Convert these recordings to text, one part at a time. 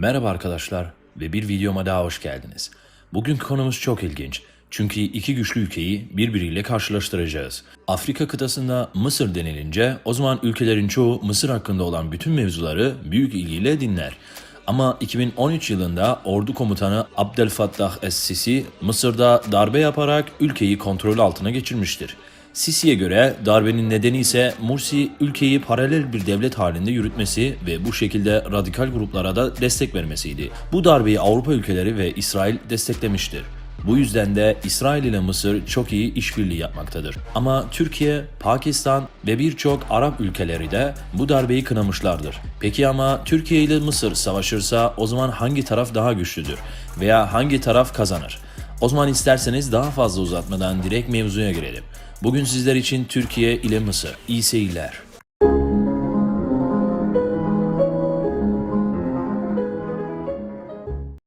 Merhaba arkadaşlar ve bir videoma daha hoş geldiniz. Bugünkü konumuz çok ilginç. Çünkü iki güçlü ülkeyi birbiriyle karşılaştıracağız. Afrika kıtasında Mısır denilince o zaman ülkelerin çoğu Mısır hakkında olan bütün mevzuları büyük ilgiyle dinler. Ama 2013 yılında ordu komutanı Abdel Fattah es-Sisi Mısır'da darbe yaparak ülkeyi kontrol altına geçirmiştir. Sisi'ye göre darbenin nedeni ise Mursi ülkeyi paralel bir devlet halinde yürütmesi ve bu şekilde radikal gruplara da destek vermesiydi. Bu darbeyi Avrupa ülkeleri ve İsrail desteklemiştir. Bu yüzden de İsrail ile Mısır çok iyi işbirliği yapmaktadır. Ama Türkiye, Pakistan ve birçok Arap ülkeleri de bu darbeyi kınamışlardır. Peki ama Türkiye ile Mısır savaşırsa o zaman hangi taraf daha güçlüdür? Veya hangi taraf kazanır? O zaman isterseniz daha fazla uzatmadan direkt mevzuya girelim. Bugün sizler için Türkiye ile Mısır. İyi seyirler.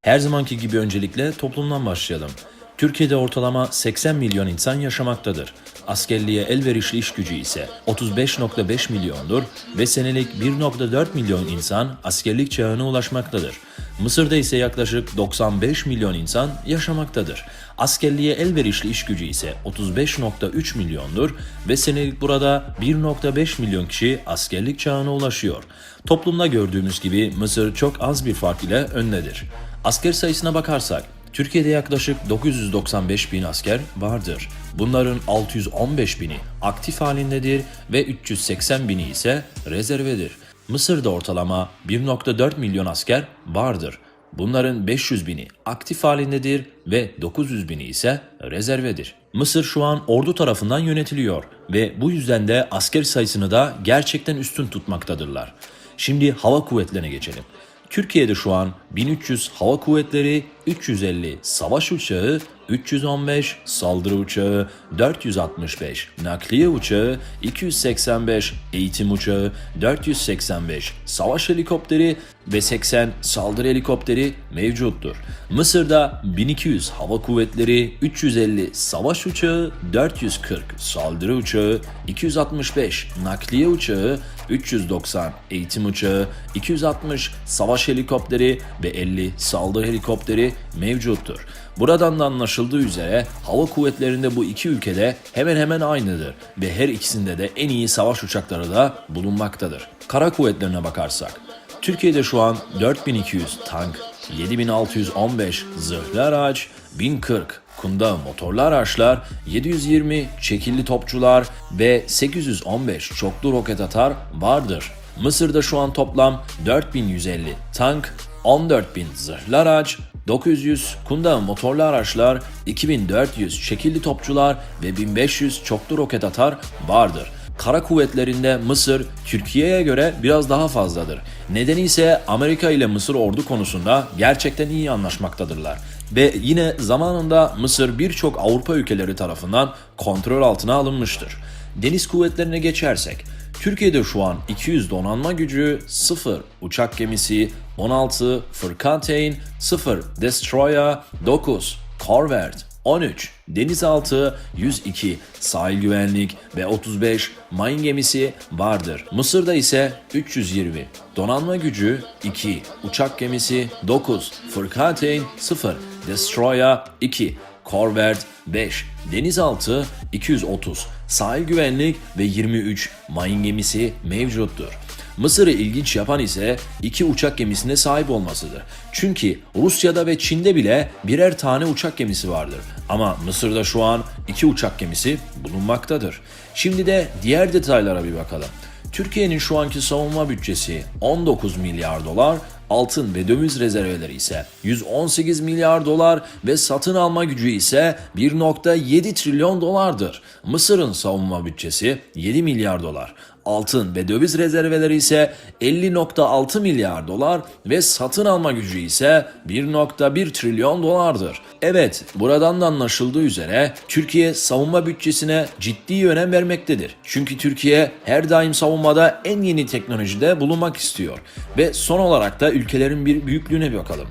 Her zamanki gibi öncelikle toplumdan başlayalım. Türkiye'de ortalama 80 milyon insan yaşamaktadır. Askerliğe elverişli iş gücü ise 35.5 milyondur ve senelik 1.4 milyon insan askerlik çağına ulaşmaktadır. Mısır'da ise yaklaşık 95 milyon insan yaşamaktadır. Askerliğe elverişli iş gücü ise 35.3 milyondur ve senelik burada 1.5 milyon kişi askerlik çağına ulaşıyor. Toplumda gördüğümüz gibi Mısır çok az bir fark ile öndedir. Asker sayısına bakarsak Türkiye'de yaklaşık 995 bin asker vardır. Bunların 615 bini aktif halindedir ve 380 bini ise rezervedir. Mısır'da ortalama 1.4 milyon asker vardır. Bunların 500 bini aktif halindedir ve 900 bini ise rezervedir. Mısır şu an ordu tarafından yönetiliyor ve bu yüzden de asker sayısını da gerçekten üstün tutmaktadırlar. Şimdi hava kuvvetlerine geçelim. Türkiye'de şu an 1300 hava kuvvetleri, 350 savaş uçağı, 315 saldırı uçağı, 465 nakliye uçağı, 285 eğitim uçağı, 485 savaş helikopteri ve 80 saldırı helikopteri mevcuttur. Mısır'da 1200 hava kuvvetleri, 350 savaş uçağı, 440 saldırı uçağı, 265 nakliye uçağı, 390 eğitim uçağı, 260 savaş helikopteri ve 50 saldırı helikopteri mevcuttur. Buradan da anlaşıldığı üzere hava kuvvetlerinde bu iki ülkede hemen hemen aynıdır ve her ikisinde de en iyi savaş uçakları da bulunmaktadır. Kara kuvvetlerine bakarsak, Türkiye'de şu an 4200 tank, 7615 zırhlı araç, 1040 kunda motorlu araçlar, 720 çekilli topçular ve 815 çoklu roket atar vardır. Mısır'da şu an toplam 4150 tank, 14000 zırhlı araç, 900 kunda motorlu araçlar, 2400 çekilli topçular ve 1500 çoklu roket atar vardır. Kara kuvvetlerinde Mısır Türkiye'ye göre biraz daha fazladır. Nedeni ise Amerika ile Mısır ordu konusunda gerçekten iyi anlaşmaktadırlar. Ve yine zamanında Mısır birçok Avrupa ülkeleri tarafından kontrol altına alınmıştır. Deniz kuvvetlerine geçersek, Türkiye'de şu an 200 donanma gücü, 0 uçak gemisi, 16 Fırkateyn, 0 Destroyer, 9 Corvette, 13 denizaltı, 102 sahil güvenlik ve 35 mayın gemisi vardır. Mısır'da ise 320 donanma gücü, 2 uçak gemisi, 9 Fırkateyn, 0 Destroyer, 2 Corvette 5, denizaltı 230, sahil güvenlik ve 23 mayın gemisi mevcuttur. Mısır'ı ilginç yapan ise iki uçak gemisine sahip olmasıdır. Çünkü Rusya'da ve Çin'de bile birer tane uçak gemisi vardır. Ama Mısır'da şu an iki uçak gemisi bulunmaktadır. Şimdi de diğer detaylara bir bakalım. Türkiye'nin şu anki savunma bütçesi 19 milyar dolar, altın ve döviz rezerveleri ise 118 milyar dolar ve satın alma gücü ise 1.7 trilyon dolardır. Mısır'ın savunma bütçesi 7 milyar dolar. Altın ve döviz rezerveleri ise 50.6 milyar dolar ve satın alma gücü ise 1.1 trilyon dolardır. Evet, buradan da anlaşıldığı üzere Türkiye savunma bütçesine ciddi önem vermektedir. Çünkü Türkiye her daim savunmada en yeni teknolojide bulunmak istiyor. Ve son olarak da ülkelerin bir büyüklüğüne bakalım.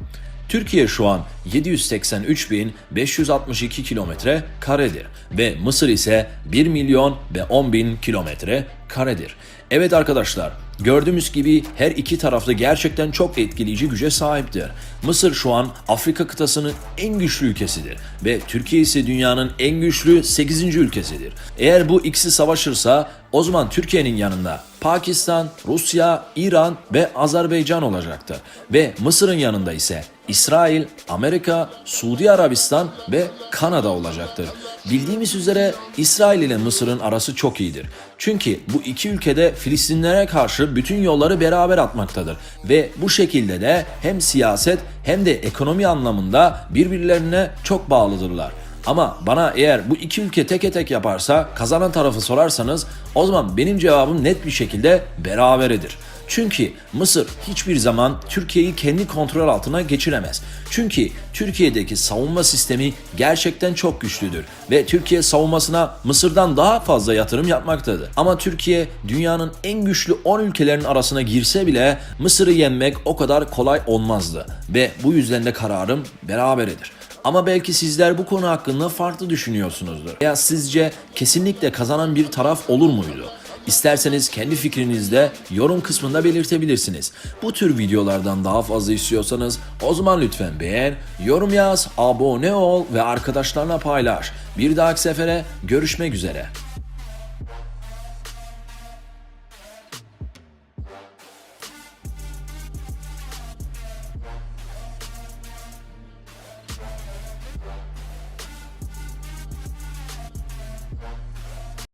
Türkiye şu an 783.562 kilometre karedir ve Mısır ise 1 milyon ve 10 bin kilometre karedir. Evet arkadaşlar Gördüğümüz gibi her iki tarafta gerçekten çok etkileyici güce sahiptir. Mısır şu an Afrika kıtasının en güçlü ülkesidir ve Türkiye ise dünyanın en güçlü 8. ülkesidir. Eğer bu ikisi savaşırsa o zaman Türkiye'nin yanında Pakistan, Rusya, İran ve Azerbaycan olacaktır. Ve Mısır'ın yanında ise İsrail, Amerika, Suudi Arabistan ve Kanada olacaktır. Bildiğimiz üzere İsrail ile Mısır'ın arası çok iyidir. Çünkü bu iki ülkede Filistinlere karşı bütün yolları beraber atmaktadır. Ve bu şekilde de hem siyaset hem de ekonomi anlamında birbirlerine çok bağlıdırlar. Ama bana eğer bu iki ülke teke tek yaparsa kazanan tarafı sorarsanız o zaman benim cevabım net bir şekilde beraberedir. Çünkü Mısır hiçbir zaman Türkiye'yi kendi kontrol altına geçiremez. Çünkü Türkiye'deki savunma sistemi gerçekten çok güçlüdür ve Türkiye savunmasına Mısır'dan daha fazla yatırım yapmaktadır. Ama Türkiye dünyanın en güçlü 10 ülkelerin arasına girse bile Mısır'ı yenmek o kadar kolay olmazdı ve bu yüzden de kararım beraberedir. Ama belki sizler bu konu hakkında farklı düşünüyorsunuzdur. Veya sizce kesinlikle kazanan bir taraf olur muydu? İsterseniz kendi fikrinizde yorum kısmında belirtebilirsiniz. Bu tür videolardan daha fazla istiyorsanız o zaman lütfen beğen, yorum yaz, abone ol ve arkadaşlarına paylaş. Bir dahaki sefere görüşmek üzere.